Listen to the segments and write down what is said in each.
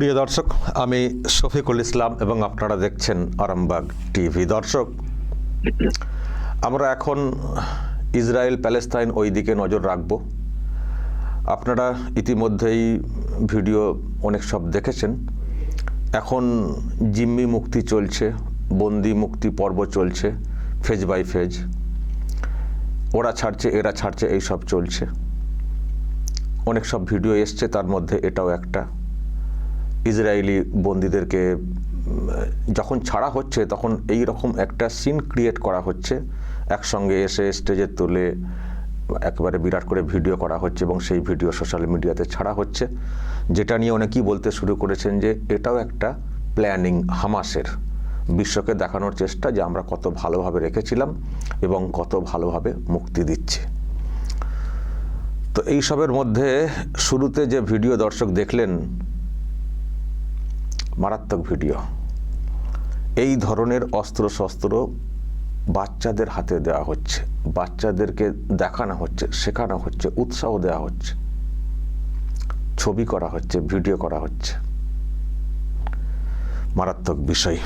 প্রিয় দর্শক, আমি শফিকুল ইসলাম এবং আপনারা দেখছেন আরামবাগ টিভি। দর্শক, আমরা এখন ইসরায়েল প্যালেস্তাইন ওই দিকে নজর রাখব। আপনারা ইতিমধ্যেই ভিডিও অনেক সব দেখেছেন। এখন জিম্মি মুক্তি চলছে, বন্দি মুক্তি পর্ব চলছে, ফেজ বাই ফেজ। ওরা ছাড়ছে, এরা ছাড়ছে এই সব চলছে। অনেক সব ভিডিও এসছে, তার মধ্যে এটাও একটা। ইসরায়েলি বন্দীদেরকে যখন ছাড়া হচ্ছে, তখন এই রকম একটা সিন ক্রিয়েট করা হচ্ছে। একসঙ্গে এসে স্টেজে তুলে, একেবারে বিরাট করে ভিডিও করা হচ্ছে এবং সেই ভিডিও সোশ্যাল মিডিয়াতে ছাড়া হচ্ছে। যেটা নিয়ে অনেকেই বলতে শুরু করেছেন যে, এটাও একটা প্ল্যানিং হামাসের। বিশ্বকে দেখানোর চেষ্টা যে, আমরা কত ভালোভাবে রেখেছিলাম এবং কত ভালোভাবে মুক্তি দিচ্ছে। তো এই সবের মধ্যে শুরুতে যে ভিডিও দর্শক দেখলেন মারাত্মক ভিডিও। এই ধরনের অস্ত্র শস্ত্র বাচ্চাদের হাতে দেওয়া হচ্ছে, বাচ্চাদেরকে দেখানো হচ্ছে, শেখানো হচ্ছে, উৎসাহ দেওয়া হচ্ছে, ছবি করা হচ্ছে, ভিডিও করা হচ্ছে। মারাত্মক বিষয়।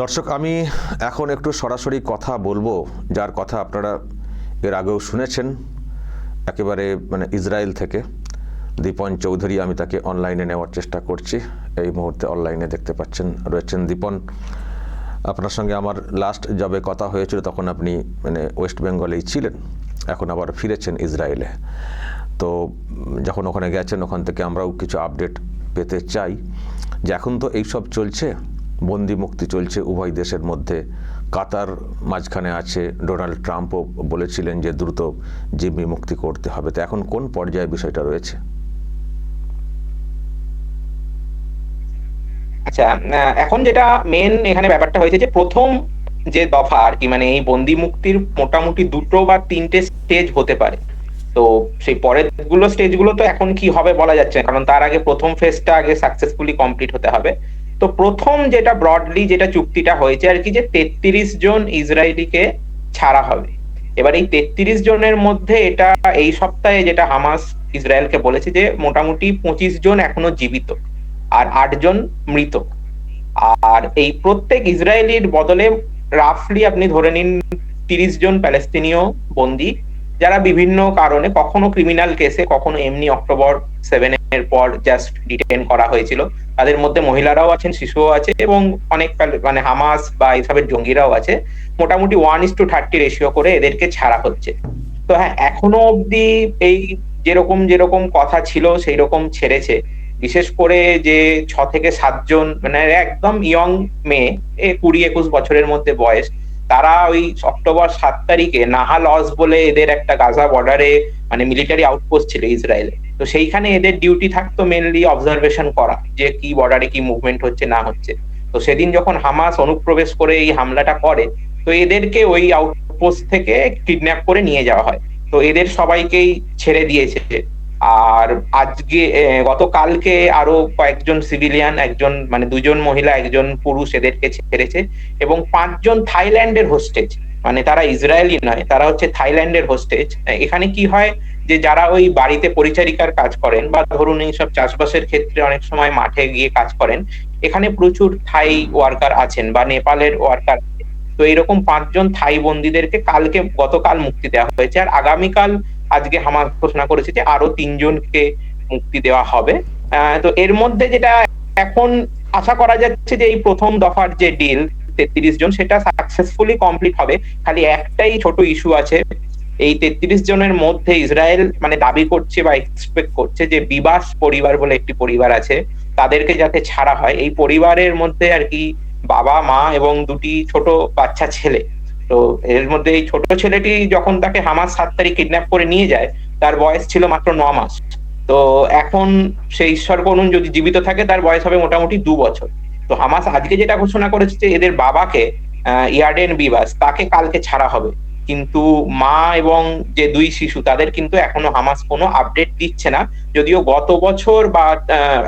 দর্শক, আমি এখন একটু সরাসরি কথা বলব, যার কথা আপনারা এর আগেও শুনেছেন, একেবারে মানে ইসরায়েল থেকে। দীপন চৌধুরী, আমি তাকে অনলাইনে নেওয়ার চেষ্টা করছি। এই মুহূর্তে অনলাইনে দেখতে পাচ্ছেন, রয়েছেন দীপন। আপনার সঙ্গে আমার লাস্ট জবে কথা হয়েছিল, তখন আপনি মানে ওয়েস্ট বেঙ্গলেই ছিলেন, এখন আবার ফিরেছেন ইসরায়েলে তো যখন ওখানে গেছেন, ওখান থেকে আমরাও কিছু আপডেট পেতে চাই। যে এখন তো এইসব চলছে, বন্দি মুক্তি চলছে, উভয় দেশের মধ্যে। কাতার মাঝখানে আছে ডোনাল্ড ট্রাম্পও বলেছিলেন যে দ্রুত জিম্মি মুক্তি করতে হবে। তো এখন কোন পর্যায়ে বিষয়টা রয়েছে? আচ্ছা এখন যেটা মেন এখানে ব্যাপারটা হয়েছে যে প্রথম যে দফা আর কি মানে এই বন্দি মুক্তির মোটামুটি দুটো বা তিনটে স্টেজ হতে পারে। তো সেই পরেরগুলো স্টেজগুলো তো এখন কি হবে বলা যাচ্ছে কারণ তার আগে প্রথম ফেজটা আগে সাকসেসফুলি কমপ্লিট হতে হবে। তো প্রথম যেটা ব্রডলি যেটা চুক্তিটা হয়েছে আর কি যে তেত্রিশ জন ইসরায়েলিকে ছাড়া হবে। এবার এই তেত্রিশ জনের মধ্যে এটা এই সপ্তাহে যেটা হামাস ইসরায়েলকে বলেছে যে মোটামুটি পঁচিশ জন এখনও জীবিত। আর আটজন মৃত। আর এই প্রত্যেক ইসরায়েলির বদলে রাফলি আপনি ধরে নিন তিরিশ জন প্যালেস্তিনীয় বন্দী, যারা বিভিন্ন কারণে কখনো ক্রিমিনাল কেসে কখনো এমনি অক্টোবর সেভেন এর পর জাস্ট ডিটেন করা হয়েছিল। তাদের মধ্যে মহিলারাও আছেন, শিশুও আছে এবং অনেক মানে হামাস বা এইসবের জঙ্গিরাও আছে। মোটামুটি one is two thirty ratio করে এদেরকে ছাড়া হচ্ছে। তো হ্যাঁ এখনও অবধি এই যেরকম যেরকম কথা ছিল সেই রকম ছেড়েছে। বিশেষ করে যে ছ থেকে সাতজন মানে একদম ইয়ং মেয়ে, এ কুড়ি একুশ বছরের মধ্যে বয়স, তারা ওই অক্টোবর সাত তারিখে নাহা লস বলে এদের একটা গাজা বর্ডারে মানে মিলিটারি আউটপোস্ট ছিল ইসরায়েলে। তো সেইখানে এদের ডিউটি থাকতো মেনলি অবজারভেশন করা, যে কি বর্ডারে কি মুভমেন্ট হচ্ছে, না হচ্ছে। তো সেদিন যখন হামাস অনুপ্রবেশ করে এই হামলাটা করে, তো এদেরকে ওই আউটপোস্ট থেকে কিডন্যাপ করে নিয়ে যাওয়া হয়। তো এদের সবাইকেই ছেড়ে দিয়েছে। আর আজকে গতকালকে আরও কয়েকজন সিভিলিয়ান একজন মানে দুজন মহিলা, একজন পুরুষ এদেরকে ছেড়েছে এবং পাঁচজন থাইল্যান্ডের হোস্টেজ মানে তারা ইসরায়েলি নয়, তারা হচ্ছে থাইল্যান্ডের হোস্টেজ এখানে কি হয় যে যারা ওই বাড়িতে পরিচারিকার কাজ করেন বা ধরুন এইসব চাষবাসের ক্ষেত্রে অনেক সময় মাঠে গিয়ে কাজ করেন, এখানে প্রচুর থাই ওয়ার্কার আছেন বা নেপালের ওয়ার্কার তো এরকম পাঁচজন থাই বন্দীদেরকে কালকে, গতকাল মুক্তি দেওয়া হয়েছে। আর আগামীকাল আজকে হামাস ঘোষণা করেছে যে আরও তিনজনকে মুক্তি দেওয়া হবে। তো এর মধ্যে যেটা এখন আশা করা যাচ্ছে যে এই প্রথম দফার যে ডিল তেত্রিশ জন, সেটা সাকসেসফুলি কমপ্লিট হবে। খালি একটাই ছোট ইস্যু আছে। এই তেত্রিশ জনের মধ্যে ইসরায়েল মানে দাবি করছে বা এক্সপেক্ট করছে যে বিবাস পরিবার বলে একটি পরিবার আছে, তাদেরকে যাতে ছাড়া হয়। এই পরিবারের মধ্যে আর কি বাবা, মা এবং দুটি ছোট বাচ্চা ছেলে। তো এর মধ্যে এই ছোট ছেলেটি যখন তাকে হামাস সাত তারিখ কিডন্যাপ করে নিয়ে যায়, তার বয়স ছিল মাত্র ন মাস। তো এখন সেই ঈশ্বর করুন যদি জীবিত থাকে, তার বয়স হবে মোটামুটি দু বছর। তো হামাস আজকে যেটা ঘোষণা করেছে যে এদের বাবাকে ইয়ার্ডেন বিবাস, তাকে কালকে ছাড়া হবে। কিন্তু মা এবং যে দুই শিশু, তাদের কিন্তু এখনও হামাস কোনো আপডেট দিচ্ছে না। যদিও গত বছর বা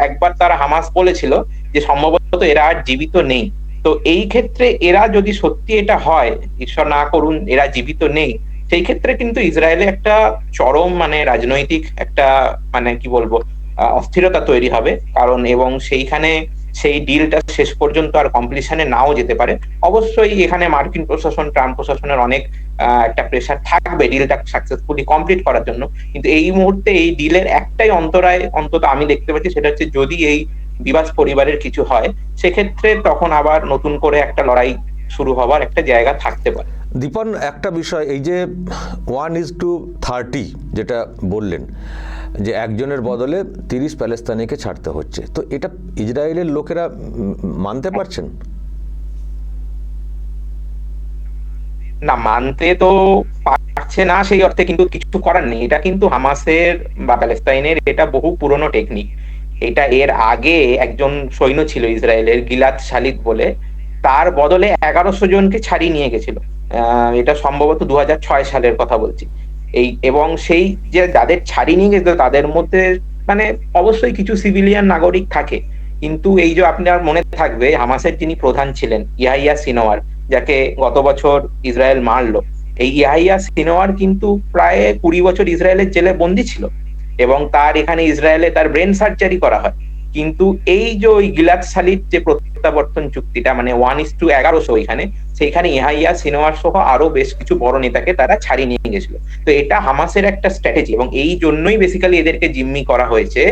একবার তারা হামাস বলেছিল যে সম্ভবত এরা আর জীবিত নেই। তো এই ক্ষেত্রে এরা যদি সত্যি এটা হয়, ঈশ্বর না করুন, এরা জীবিত নেই, সেই ক্ষেত্রে কিন্তু ইসরায়েলে একটা চরম মানে রাজনৈতিক একটা মানে কি বলব অস্থিরতা তৈরি হবে। কারণ এবং সেইখানে সেই ডিলটা শেষ পর্যন্ত আর কমপ্লিশনে নাও যেতে পারে। অবশ্যই এখানে মার্কিন প্রশাসন, ট্রাম্প প্রশাসনের অনেক একটা প্রেশার থাকবে ডিলটা সাকসেসফুলি কমপ্লিট করার জন্য। কিন্তু এই মুহূর্তে এই ডিলের একটাই অন্তরায় অন্তত আমি দেখতে পাচ্ছি, সেটা হচ্ছে যদি এই বিবাস পরিবারের কিছু হয় সেক্ষেত্রে তখন আবার নতুন করে একটা লড়াই শুরু হবার একটা জায়গা থাকতে পারে। দীপন একটা বিষয় এই যে ওয়ান ইজ টু থার্টি যেটা বললেন যে একজনের বদলে তিরিশ প্যালেস্তানিকে ছাড়তে হচ্ছে তো এটা ইসরায়েলের লোকেরা মানতে পারছেন? না মানতে তো পারছে না সেই অর্থে কিন্তু কিছু করার নেই। এটা কিন্তু হামাসের বা প্যালেস্তাইনের এটা বহু পুরনো টেকনিক এটা এর আগে একজন সৈন্য ছিল ইসরায়েলের গিলাত শালিক বলে। তার বদলে এগারোশো জনকে ছাড়িয়ে নিয়ে গেছিল। এটা সম্ভবত দু হাজার ছয় সালের কথা বলছি। এই, এবং সেই যে যাদের ছাড়িয়ে নিয়ে গেছিল, তাদের মধ্যে মানে অবশ্যই কিছু সিভিলিয়ান নাগরিক থাকে। কিন্তু এই যে আপনার মনে থাকবে, হামাসের যিনি প্রধান ছিলেন, ইয়াহিয়া সিনোয়ার, যাকে গত বছর ইসরায়েল মারলো, এই ইয়াহিয়া সিনোয়ার কিন্তু প্রায় কুড়ি বছর ইসরায়েলের জেলে বন্দি ছিল। এবং তার এখানে ইসরায়েলে তার ব্রেন সার্জারি করা হয়। কিন্তু এই যে ওই গিলাত সালির যে প্রত্যাবর্তন চুক্তিটা মানে ওয়ান ইস টু এগারোশো এখানে, সেইখানে ইহাইয়া, সিনোয়ার সহ আরও বেশ কিছু বড় নেতাকে তারা ছাড়িয়ে নিয়ে গেছিল। তো এটা হামাসের একটা স্ট্র্যাটেজি এবং এই জন্যই বেসিক্যালি এদেরকে জিম্মি করা হয়েছে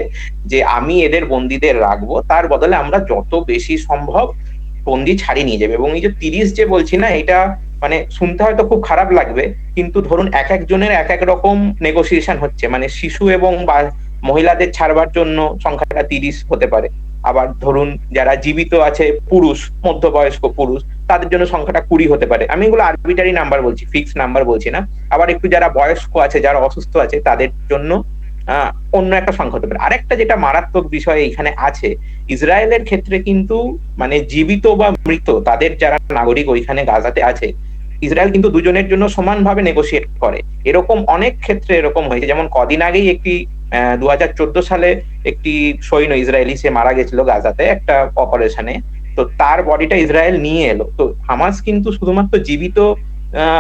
যে আমি এদের বন্দীদের রাখব, তার বদলে আমরা যত বেশি সম্ভব বন্দি ছাড়িয়ে নিয়ে যাবে। এবং এই যে তিরিশ যে বলছি না, এটা মানে শুনতে হয়তো খুব খারাপ লাগবে, কিন্তু ধরুন এক একজনের এক এক রকম নেগোসিয়েশন হচ্ছে। মানে শিশু এবং মহিলাদের ছাড়বার জন্য সংখ্যাটা তিরিশ হতে পারে। আবার ধরুন যারা জীবিত আছে, পুরুষ, মধ্যবয়স্ক পুরুষ, তাদের জন্য সংখ্যাটা কুড়ি হতে পারে। আমি এগুলো আরবিটারি নাম্বার বলছি ফিক্স নাম্বার বলছি না। আবার একটু যারা বয়স্ক আছে, যারা অসুস্থ আছে, তাদের জন্য অন্য একটা সংখ্যা হতে পারে। আরেকটা যেটা মারাত্মক বিষয় এখানে আছে, ইসরায়েলের ক্ষেত্রে কিন্তু মানে জীবিত বা মৃত, তাদের যারা নাগরিক ওইখানে গাজাতে আছে ইসরায়েল কিন্তু দুজনের জন্য সমানভাবে নেগোসিয়েট করে। এরকম অনেক ক্ষেত্রে এরকম হয়েছে। যেমন কদিন আগেই একটি দু হাজার চোদ্দ সালে একটি সৈন্য ইসরায়েলি সে মারা গেছিল গাজাতে একটা অপারেশনে তো তার বডিটা ইসরায়েল নিয়ে এলো। তো হামাস কিন্তু শুধুমাত্র জীবিত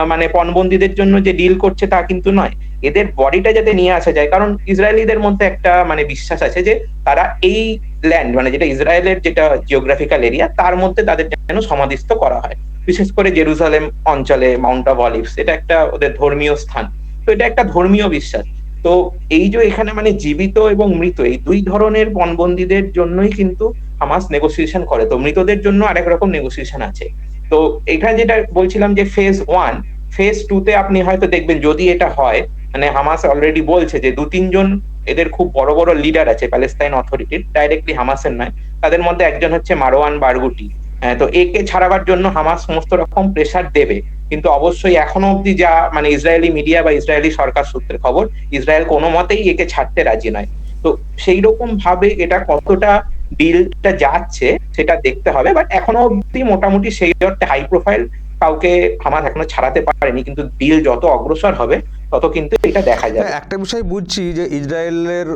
মানে পণবন্দীদের জন্য যে ডিল করছে তা কিন্তু নয়। এদের বডিটা যাতে নিয়ে আসা যায়। কারণ ইসরায়েলিদের মধ্যে একটা মানে বিশ্বাস আছে যে তারা এই ল্যান্ড মানে যেটা ইসরায়েলের যেটা জিওগ্রাফিক্যাল এরিয়া তার মধ্যে তাদের যেন সমাধিস্থ করা হয়। বিশেষ করে জেরুজালেম অঞ্চলে, মাউন্ট অফ অলিভস এটা একটা ওদের ধর্মীয় স্থান। তো এটা একটা ধর্মীয় বিশ্বাস। তো এই যে এখানে মানে জীবিত এবং মৃত, এই দুই ধরনের পণবন্দীদের জন্যই কিন্তু হামাস নেগোসিয়েশন করে। তো মৃতদের জন্য আরেক রকম নেগোসিয়েশন আছে। তো এখানে যেটা বলছিলাম যে ফেজ ওয়ান ফেজ টু তে আপনি হয়তো দেখবেন যদি এটা হয় মানে হামাস অলরেডি বলছে যে দু তিনজন এদের খুব বড় বড় লিডার আছে প্যালেস্তাইন অথরিটির ডাইরেক্টলি হামাসের নয়। তাদের মধ্যে একজন হচ্ছে মারওয়ান বারগুটি। তো একে ছাড়াবার জন্য হামাস সমস্ত রকম প্রেশার দেবে। কিন্তু অবশ্যই এখনও অব্দি যা মানে ইসরায়েলি মিডিয়া বা ইসরায়েলি সরকার সূত্রে খবর, ইসরায়েল কোনো মতেই একে ছাড়তে রাজি নয়। তো সেই রকম ভাবে এটা কতটা ডিলটা যাচ্ছে, সেটা দেখতে হবে। বাট এখনও অব্দি মোটামুটি সেই অর্থে হাই প্রোফাইল কাউকে হামাস এখনও ছাড়াতে পারেনি। কিন্তু ডিল যত অগ্রসর হবে তত কিন্তু এটা দেখা যাবে। হ্যাঁ, একটা বিষয় বুঝছি যে ইসরায়েলের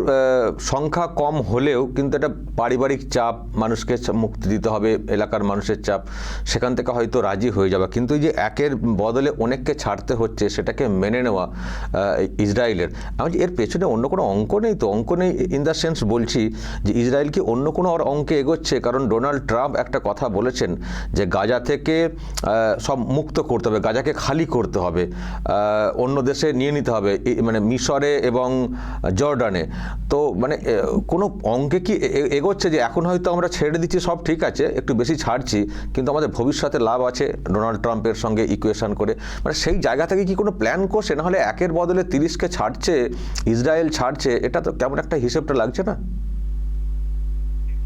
সংখ্যা কম হলেও কিন্তু একটা পারিবারিক চাপ মানুষকে মুক্তি দিতে হবে এলাকার মানুষের চাপ সেখান থেকে হয়তো রাজি হয়ে যাবে। কিন্তু এই যে একের বদলে অনেককে ছাড়তে হচ্ছে সেটাকে মেনে নেওয়া ইসরায়েলের। আমি এর পেছনে অন্য কোনো অঙ্ক নেই তো? অঙ্ক নেই ইন দ্য সেন্স বলছি যে ইসরায়েল কি অন্য কোনো আর অঙ্কে এগোচ্ছে? কারণ ডোনাল্ড ট্রাম্প একটা কথা বলেছেন যে গাজা থেকে সব মুক্ত করতে হবে গাজাকে খালি করতে হবে। অন্য দেশে নিয়ে নিতে হবে মানে মিশরে এবং জর্ডানে। তো মানে কোনো অঙ্কে কি এগোচ্ছে যে এখন হয়তো আমরা ছেড়ে দিচ্ছি, সব ঠিক আছে, একটু বেশি ছাড়ছি, কিন্তু আমাদের ভবিষ্যতে লাভ আছে ডোনাল্ড ট্রাম্পের সঙ্গে ইকুয়েশন করে। মানে সেই জায়গা থেকে কি কোনো প্ল্যান করছে নাহলে একের বদলে তিরিশকে ছাড়ছে, ইসরায়েল ছাড়ছে, এটা তো কেমন একটা হিসেবটা লাগছে না?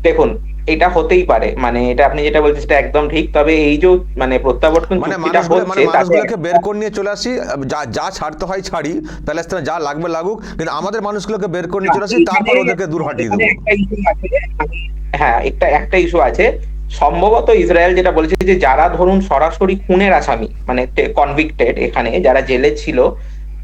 দেখুন এটা হতেই পারে। মানে এটা আপনি যেটা বলছেন সেটা একদম ঠিক। তবে এই যে মানে প্রত্যাবর্তন মানে চুক্তিটা মানে হচ্ছে তাতে মানুষগুলোকে বের করে নিয়ে চলে আসি। যা যা ছাড়তে হয় ছাড়ি প্যালেস্তানে যা লাগবে লাগুক। কিন্তু আমাদের মানুষগুলোকে বের করে নিয়ে চলে আসি তারপর ওদেরকে দূর হাঁটিয়ে দেবো। আছে, হ্যাঁ একটা একটা ইস্যু আছে। সম্ভবত ইসরায়েল যেটা বলেছে যে যারা ধরুন সরাসরি খুনের আসামি মানে কনভিক্টেড এখানে যারা জেলে ছিল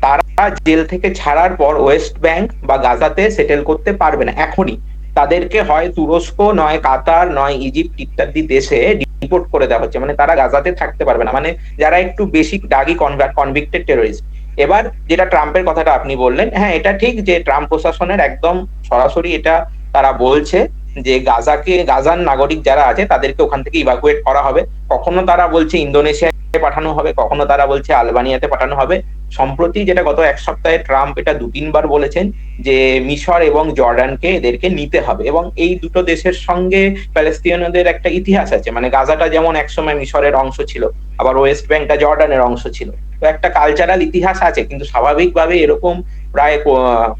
তারা জেল থেকে ছাড়ার পর ওয়েস্ট ব্যাংক বা গাজাতে সেটেল করতে পারবে না এখনই। তাদেরকে হয় তুরস্ক, নয় কাতার, নয় ইজিপ্ট ইত্যাদি দেশে ডিপোর্ট করে দেওয়া হচ্ছে। মানে তারা গাজাতে থাকতে পারবে না। মানে যারা একটু বেশি দাগি কনভিক্টেড টেরোরিস্ট এবার যেটা ট্রাম্পের কথাটা আপনি বললেন হ্যাঁ এটা ঠিক যে ট্রাম্প প্রশাসনের একদম সরাসরি এটা তারা বলছে যে গাজাকে, গাজার নাগরিক যারা আছে, তাদেরকে ওখান থেকে ইভাকুয়েট করা হবে। কখনো তারা বলছে ইন্দোনেশিয়ায় পাঠানো হবে, কখনো তারা বলছে আলবানিয়াতে পাঠানো হবে। সম্প্রতি যেটা গত এক সপ্তাহে ট্রাম্প এটা দু তিনবার বলেছেন যে মিশর এবং জর্ডানকে এদেরকে নিতে হবে এবং এই দুটো দেশের সঙ্গে প্যালেস্তিনীয়দের একটা ইতিহাস আছে। মানে গাজাটা যেমন একসময় মিশরের অংশ ছিল, আবার ওয়েস্ট ব্যাংকটা জর্ডানের অংশ ছিল। তো একটা কালচারাল ইতিহাস আছে, কিন্তু স্বাভাবিকভাবে এরকম প্রায়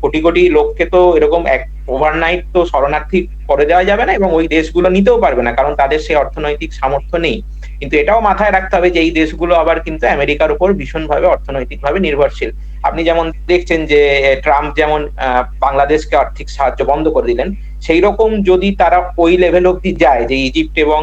কোটি কোটি লোককে তো এরকম এক ওভারনাইট তো শরণার্থী করে দেওয়া যাবে না এবং ওই দেশগুলো নিতেও পারবে না, কারণ তাদের সেই অর্থনৈতিক সামর্থ্য নেই। কিন্তু এটাও মাথায় রাখতে হবে যে এই দেশগুলো আবার কিন্তু আমেরিকার উপর ভীষণভাবে অর্থনৈতিকভাবে নির্ভরশীল। আপনি যেমন দেখছেন যে ট্রাম্প যেমন বাংলাদেশকে আর্থিক সাহায্য বন্ধ করে দিলেন সেই রকম যদি তারা ওই লেভেল অব্দি যায় যে ইজিপ্ট এবং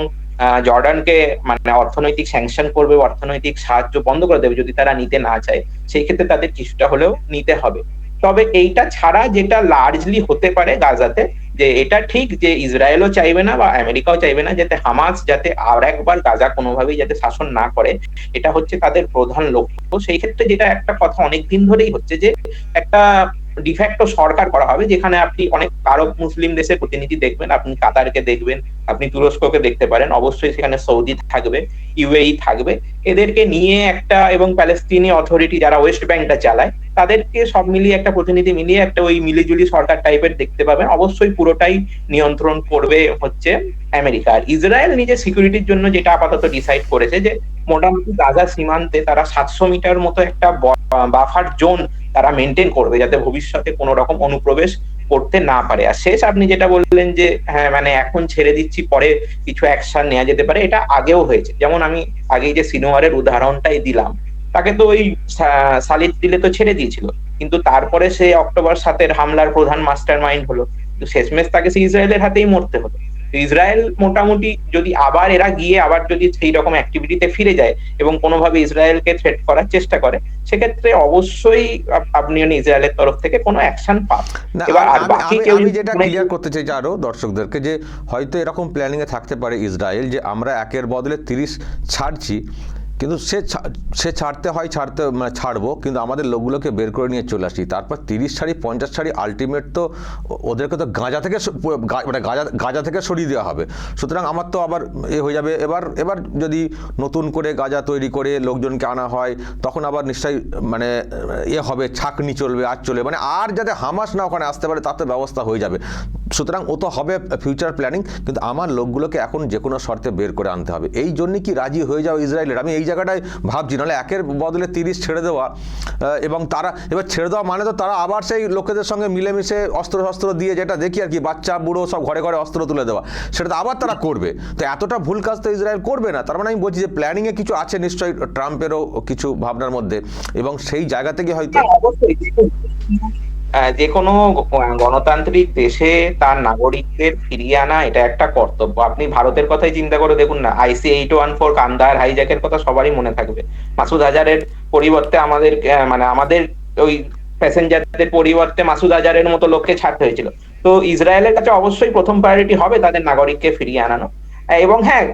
জর্ডানকে মানে অর্থনৈতিক স্যাংশন করবে, অর্থনৈতিক সাহায্য বন্ধ করে দেবে যদি তারা নিতে না চায়, সেই ক্ষেত্রে তাদের কিছুটা হলেও নিতে হবে। তবে এইটা ছাড়া যেটা লার্জলি হতে পারে গাজাতে যে এটা ঠিক যে ইসরায়েলও চাইবে না বা আমেরিকাও চাইবে না যাতে হামাস যাতে আর একবার গাজা কোনোভাবেই যাতে শাসন না করে, এটা হচ্ছে তাদের প্রধান লক্ষ্য। সেই ক্ষেত্রে যেটা একটা কথা অনেকদিন ধরেই হচ্ছে যে একটা ডিফ্যাক্টো সরকার করা হবে, যেখানে আপনি অনেক আরব মুসলিম দেশের প্রতিনিধি দেখবেন, আপনি কাতারকে দেখবেন, আপনি তুরস্ককে দেখতে পারেন, অবশ্যই সেখানে সৌদি থাকবে, ইউএই থাকবে। এদেরকে নিয়ে একটা এবং প্যালেস্তিনি অথরিটি যারা ওয়েস্ট ব্যাংকটা চালায়, তাদেরকে সব মিলিয়ে একটা প্রতিনিধি মিলিয়ে একটা ওই মিলিজুলি সরকার টাইপের দেখতে পাবেন। অবশ্যই পুরোটাই নিয়ন্ত্রণ করবে হচ্ছে আমেরিকা। আর ইসরায়েল নিজের সিকিউরিটির জন্য যেটা আপাতত ডিসাইড করেছে যে মোটামুটি গাজা সীমান্তে তারা সাতশো মিটার মতো একটা বাফার জোন তারা মেনটেন করবে যাতে ভবিষ্যতে কোনো রকম অনুপ্রবেশ করতে না পারে। আর শেষ আপনি যেটা বললেন যে হ্যাঁ মানে এখন ছেড়ে দিচ্ছি, পরে কিছু অ্যাকশন নেওয়া যেতে পারে, এটা আগেও হয়েছে। যেমন আমি আগেই যে সিনোয়ারের উদাহরণটাই দিলাম, তাকে তো ওই সালিদ দিলে তো ছেড়ে দিয়েছিল। কিন্তু তারপরে সে অক্টোবর সাতের হামলার প্রধান মাস্টার মাইন্ড হলো শেষমেশ তাকে সে ইসরায়েলের হাতেই মরতে হলো। ইসরায়েল মোটামুটি যদি আবার এরা গিয়ে আবার যদি সেই রকম অ্যাক্টিভিটিতে ফিরে যায় এবং কোনোভাবে ইসরায়েলকে থ্রেট করার চেষ্টা করে সেক্ষেত্রে অবশ্যই আপনি ইসরায়েলের তরফ থেকে কোনো অ্যাকশন পান। এবার আর বাকি কেউ যেটা মনে- ক্লিয়ার করতে চাই আরও দর্শকদেরকে যে হয়তো এরকম প্ল্যানিং এ থাকতে পারে ইসরায়েল যে আমরা একের বদলে তিরিশ ছাড়ছি কিন্তু সে সে ছাড়তে হয়, ছাড়তে মানে ছাড়বো, কিন্তু আমাদের লোকগুলোকে বের করে নিয়ে চলে আসি। তারপর তিরিশ শাড়ি পঞ্চাশ শাড়ি আলটিমেট তো ওদেরকে তো গাঁজা থেকে মানে গাঁজা গাঁজা থেকে সরিয়ে দেওয়া হবে। সুতরাং আমার তো আবার এ হয়ে যাবে। এবার এবার যদি নতুন করে গাঁজা তৈরি করে লোকজনকে আনা হয়, তখন আবার নিশ্চয়ই মানে এ হবে, ছাকনি চলবে আর চলবে। মানে আর যাতে হামাস না ওখানে আসতে পারে তার তো ব্যবস্থা হয়ে যাবে। সুতরাং ও তো হবে ফিউচার প্ল্যানিং কিন্তু আমার লোকগুলোকে এখন যে কোনো শর্তে বের করে আনতে হবে। এই জন্যই কি রাজি হয়ে যাও ইসরায়েলের? আমি এই জায়গাটায় ভাবছি, নাহলে একের বদলে তিরিশ ছেড়ে দেওয়া এবং তারা, এবার ছেড়ে দেওয়া মানে তো তারা আবার সেই লোকেদের সঙ্গে মিলেমিশে অস্ত্র শস্ত্র দিয়ে যেটা দেখি আর কি, বাচ্চা, বুড়ো সব ঘরে ঘরে অস্ত্র তুলে দেওয়া, সেটা তো আবার তারা করবে। তো এতটা ভুল কাজ তো ইসরায়েল করবে না, তার মানে আমি বলছি যে প্ল্যানিংয়ে কিছু আছে নিশ্চয়ই ট্রাম্পেরও কিছু ভাবনার মধ্যে, এবং সেই জায়গা থেকে হয়তো যে কোনো গণতান্ত্রিক দেশে তার নাগরিকদের ফিরিয়ে আনা এটা একটা কর্তব্য। আপনি ভারতের কথাই চিন্তা করে দেখুন না আইসি এইট ওয়ান ফোর কান্দার হাইজ্যাকের কথা সবারই মনে থাকবে। মাসুদ হাজারের পরিবর্তে আমাদের মানে আমাদের ওই প্যাসেঞ্জারদের পরিবর্তে মাসুদ হাজারের মতো লোককে ছাড়তে হয়েছিল। তো ইসরায়েলের কাছে অবশ্যই প্রথম প্রায়োরিটি হবে তাদের নাগরিককে ফিরিয়ে আনানো। এবং হ্যাঁ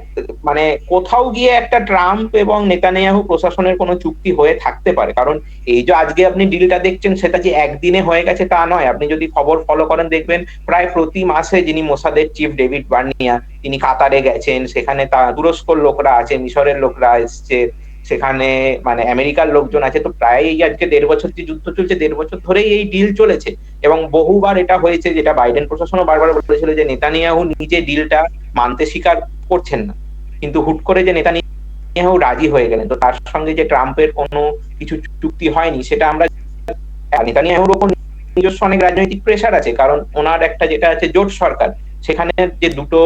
মানে কোথাও গিয়ে একটা ট্রাম্প এবং নেতানিয়াহু প্রশাসনের কোনো চুক্তি হয়ে থাকতে পারে। কারণ এই যে আজকে আপনি ডিলটা দেখছেন, সেটা যে একদিনে হয়ে গেছে তা নয়। আপনি যদি খবর ফলো করেন, দেখবেন প্রায় প্রতি মাসে যিনি মোসাদের চিফ ডেভিড বার্নিয়া, তিনি কাতারে গেছেন। সেখানে তা তুরস্কর লোকরা আছে, মিশরের লোকরা এসছে। সেখানে মানে আমেরিকার লোকজন আছে। তো প্রায় এই আজকে দেড় বছর যে যুদ্ধ চলছে, দেড় বছর ধরেই এই ডিল চলেছে। এবং বহুবার এটা হয়েছে, যেটা বাইডেন প্রশাসনও বারবার বলেছিল যে নেতানিয়াহু নিজে ডিলটা মানতে স্বীকার করছেন না। কিন্তু হুট করে যে নেতা নেতানিয়াহু রাজি হয়ে গেলেন, তো তার সঙ্গে যে ট্রাম্পের কোনো কিছু চুক্তি হয়নি, সেটা আমরা নেতা নেতানিয়াহুর ওপর নিজস্ব অনেক রাজনৈতিক প্রেশার আছে, কারণ ওনার একটা যেটা আছে জোট সরকার, সেখানে যে দুটো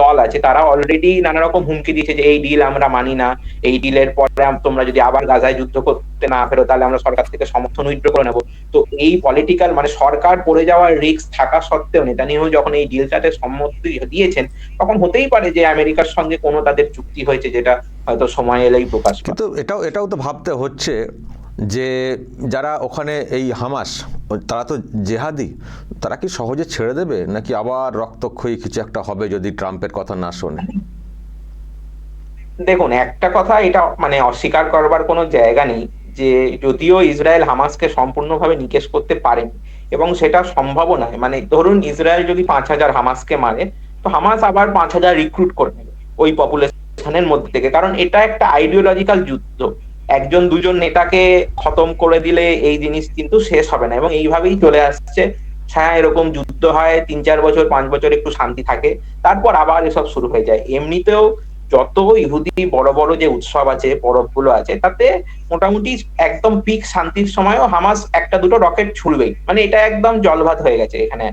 দল আছে, তারা অলরেডি নানা রকম হুমকি দিয়েছে যে এই ডিল আমরা মানি না, এই ডিলের পরে তোমরা যদি আবার গাজায় যুদ্ধ করতে না ফেরো, তাহলে আমরা সরকার থেকে সমর্থন উইথড্র করে নেব। তো এই পলিটিক্যাল মানে সরকার পড়ে যাওয়ার রিস্ক থাকা সত্ত্বেও নেতানিয়াহু যখন এই ডিলটাতে সম্মতি দিয়েছেন, তখন হতেই পারে যে আমেরিকার সঙ্গে কোনো তাদের চুক্তি হয়েছে যেটা হয়তো সময় এলেই প্রকাশ কিন্তু এটাও এটাও তো ভাবতে হচ্ছে যে যারা ওখানে এই হামাস, তারা তো জেহাদি, তারা কি সহজে ছেড়ে দেবে? নাকি আবার রক্তক্ষয়ী কিছু একটা হবে যদি ট্রাম্পের কথা না শোনে? দেখুন, একটা কথা এটা মানে অস্বীকার করবার কোনো জায়গা নেই যে যদিও ইসরায়েল হামাসকে সম্পূর্ণভাবে নিকেশ করতে পারেন, এবং সেটা সম্ভব নয়। মানে ধরুন ইসরায়েল যদি পাঁচ হাজার হামাসকে মারে, তো হামাস আবার পাঁচ হাজার রিক্রুট করে নেবে ওই পপুলেশনের মধ্যে থেকে। কারণ এটা একটা আইডিওলজিক্যাল যুদ্ধ। একজন, দুজন নেতাকে খতম করে দিলে এই জিনিস কিন্তু শেষ হবে না এবং এইভাবেই চলে আসছে। হ্যাঁ এরকম যুদ্ধ হয়, তিন চার বছর, পাঁচ বছর একটু শান্তি থাকে, তারপর আবার এসব শুরু হয়ে যায়। এমনিতেও যত ইহুদি বড় বড় যে উৎসব আছে, পরবগুলো আছে, তাতে মোটামুটি একদম পিক শান্তির সময়ও হামাস একটা দুটো রকেট ছুড়বেই। মানে এটা একদম জলভাত হয়ে গেছে এখানে।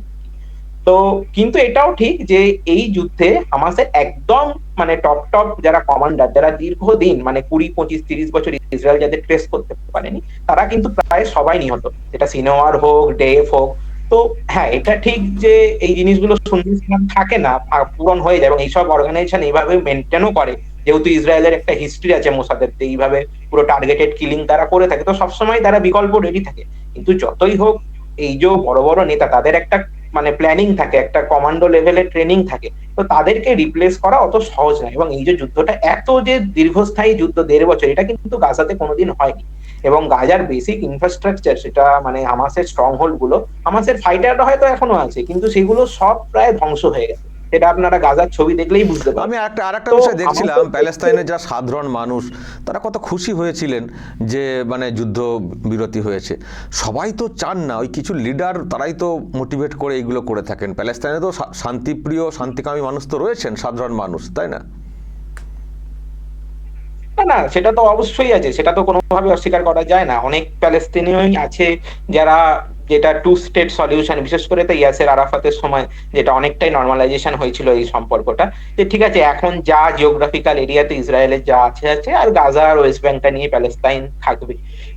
তো কিন্তু এটাও ঠিক যে এই যুদ্ধে হামাসের একদম মানে টপ টপ যারা কমান্ডার যারা দীর্ঘদিন মানে কুড়ি, পঁচিশ, তিরিশ বছর ইসরায়েল যাদের ট্রেস করতে পারেনি, তারা কিন্তু প্রায় সবাই নিহত। এটা সিনোয়ার হোক ডেফ হোক। তো হ্যাঁ এটা ঠিক যে এই জিনিসগুলো শুনছিলাম, থাকে না পূরণ হয়ে যায় এবং এইসব অর্গানাইজেশন এইভাবে মেনটেনও করে। যেহেতু ইসরায়েলের একটা হিস্ট্রি আছে মোসাদের এইভাবে পুরো টার্গেটেড কিলিং তারা করে থাকে, তো সবসময় তারা বিকল্প রেডি থাকে। কিন্তু যতই হোক, এই যে বড় বড় নেতা, তাদের একটা মানে প্ল্যানিং থাকে, একটা কমান্ডো লেভেলের ট্রেনিং থাকে, তো তাদেরকে রিপ্লেস করা অত সহজ নয়। এবং এই যে যুদ্ধটা এত যে দীর্ঘস্থায়ী যুদ্ধ, দেড় বছর, এটা কিন্তু গাজাতে কোনোদিন হয়নি। এবং গাজার বেসিক ইনফ্রাস্ট্রাকচার সেটা মানে হামাসের স্ট্রং হোল্ডগুলো হামাসের ফাইটাররা হয়তো এখনও আছে, কিন্তু সেগুলো সব প্রায় ধ্বংস হয়ে গেছে। সেটা আপনারা গাজার ছবি দেখলেই বুঝতে আমি একটা আরেকটা বিষয় দেখছিলাম প্যালেস্তাইনের যা সাধারণ মানুষ তারা কত খুশি হয়েছিলেন যে মানে যুদ্ধ বিরতি হয়েছে। সবাই তো চান না ওই কিছু লিডার তারাই তো মোটিভেট করে এইগুলো করে থাকেন। প্যালেস্তাইনে তো শান্তিপ্রিয় শান্তিকামী মানুষ তো রয়েছেন সাধারণ মানুষ তাই না? না না সেটা তো অবশ্যই আছে সেটা তো কোনোভাবে অস্বীকার করা যায় না। অনেক প্যালেস্তিনীয় আছে যারা যেটা টু স্টেট সলিউশন বিশেষ করে তো ইয়াসের আরাফাতের সময় যেটা অনেকটাই নর্মালাইজেশন হয়েছিল এই সম্পর্কটা। যে ঠিক আছে, এখন যা জিওগ্রাফিক্যাল এরিয়াতে ইসরায়েলের যা আছে আছে, আর গাজা আর ওয়েস্ট ব্যাংকটা নিয়ে প্যালেস্তাইন থাকবে।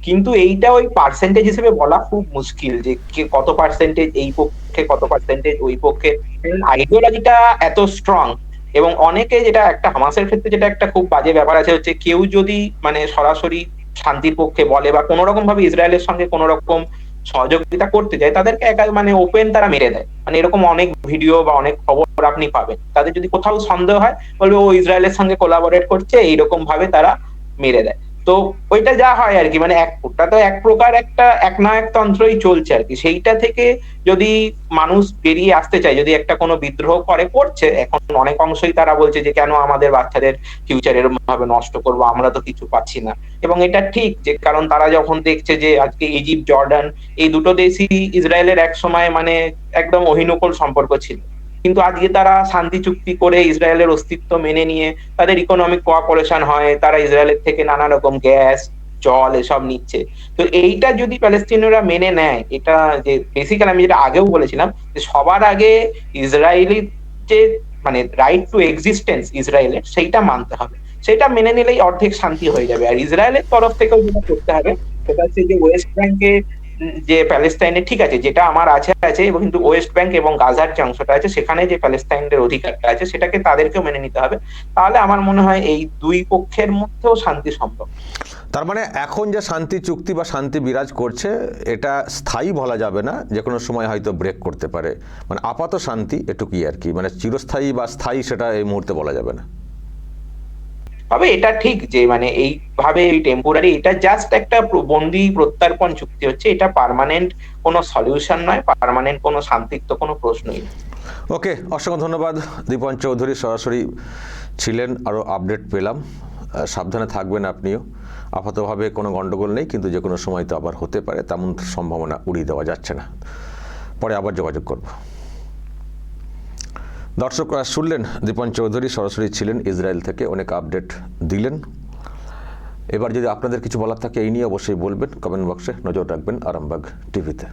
কিন্তু এইটা ওই পার্সেন্টেজ হিসেবে বলা খুব মুশকিল যে কত পার্সেন্টেজ এই পক্ষে, কত পার্সেন্টেজ ওই পক্ষে। আইডিওলজিটা এত স্ট্রং এবং অনেকে যেটা একটা হামাসের ক্ষেত্রে যেটা একটা খুব বাজে ব্যাপার আছে হচ্ছে কেউ যদি মানে সরাসরি শান্তির পক্ষে বলে বা কোনো রকম ভাবে ইসরায়েলের সঙ্গে কোনো রকম সহযোগিতা করতে যায়, তাদেরকে একা মানে ওপেন তারা মেরে দেয়। মানে এরকম অনেক ভিডিও বা অনেক খবর আপনি পাবেন। তাদের যদি কোথাও সন্দেহ হয়, বলবে, ও, ইসরায়েলের সঙ্গে কোলাবরেট করছে। এইরকম ভাবে তারা মেরে দেয়। তো ওইটা যা হয় আর কি মানে এক, ওটা তো এক প্রকার একটা একনায়কতন্ত্রই চলছে আর কি। সেইটা থেকে যদি মানুষ বেরিয়ে আসতে চায়, যদি একটা কোনো বিদ্রোহ করে, করছে, এখন অনেক অংশই তারা বলছে যে, কেন আমাদের বাচ্চাদের ফিউচার এরকম ভাবে নষ্ট করব? আমরা তো কিছু পাচ্ছি না। এবং এটা ঠিক যে, কারণ তারা যখন দেখছে যে, আজকে ইজিপ্ট, জর্ডান, এই দুটো দেশই ইসরায়েলের এক সময় মানে একদম অহিনকল সম্পর্ক ছিল। কিন্তু আজকে তারা শান্তি চুক্তি করে ইসরায়েলের অস্তিত্ব মেনে নিয়ে তাদের ইকোনমিক কোঅপারেশন হয়, তারা ইসরায়েলের থেকে নানা রকম গ্যাস জল এসব নিচ্ছে। তো এইটা যদি প্যালেস্টিনীয়রা মেনে নেয়, এটা যে বেসিক্যালি আমি যেটা আগেও বলেছিলাম, যে সবার আগে ইসরায়েলি যে মানে রাইট টু এক্সিস্টেন্স ইসরায়েলের, সেইটা মানতে হবে। সেটা মেনে নিলেই অর্ধেক শান্তি হয়ে যাবে। আর ইসরায়েলের তরফ থেকেও যেটা করতে হবে, সেটা হচ্ছে যে ওয়েস্ট ব্যাংকে যে প্যালেস্তাইনে, ঠিক আছে, যেটা আমার আছে আছে, এবং কিন্তু ওয়েস্ট ব্যাংক এবং গাজার যে অংশটা আছে, সেখানে যে প্যালেস্তাইনের অধিকারটা আছে, সেটাকে তাদেরকেও মেনে নিতে হবে। তাহলে আমার মনে হয় এই দুই পক্ষের মধ্যেও শান্তি সম্ভব। তার মানে এখন যে শান্তি চুক্তি বা শান্তি বিরাজ করছে, এটা স্থায়ী বলা যাবে না, যে কোনো সময় হয়তো ব্রেক করতে পারে। মানে আপাত শান্তি এটুকুই আর কি মানে চিরস্থায়ী বা স্থায়ী সেটা এই মুহূর্তে বলা যাবে না। তবে এটা ঠিক যে মানে এইভাবে টেম্পোরারি এটা জাস্ট একটা বন্দি প্রত্যর্পণ চুক্তি হচ্ছে, এটা পার্মানেন্ট কোনো সলিউশন নয় পার্মানেন্ট কোনো শান্তির তো কোনো প্রশ্নই নেই। ওকে অসংখ্য ধন্যবাদ। দীপন চৌধুরী সরাসরি ছিলেন আরও আপডেট পেলাম। সাবধানে থাকবেন আপনিও। আপাতভাবে কোনো গণ্ডগোল নেই, কিন্তু যে কোনো সময় তো আবার হতে পারে, তেমন সম্ভাবনা উড়িয়ে দেওয়া যাচ্ছে না। পরে আবার যোগাযোগ করব। দর্শকরা শুনলেন, দীপন চৌধুরী সরাসরি ছিলেন ইসরায়েল থেকে অনেক আপডেট দিলেন। এবার যদি আপনাদের কিছু বলার থাকে, এই নিয়ে অবশ্যই বলবেন, কমেন্ট বক্সে নজর রাখবেন আরামবাগ টিভিতে।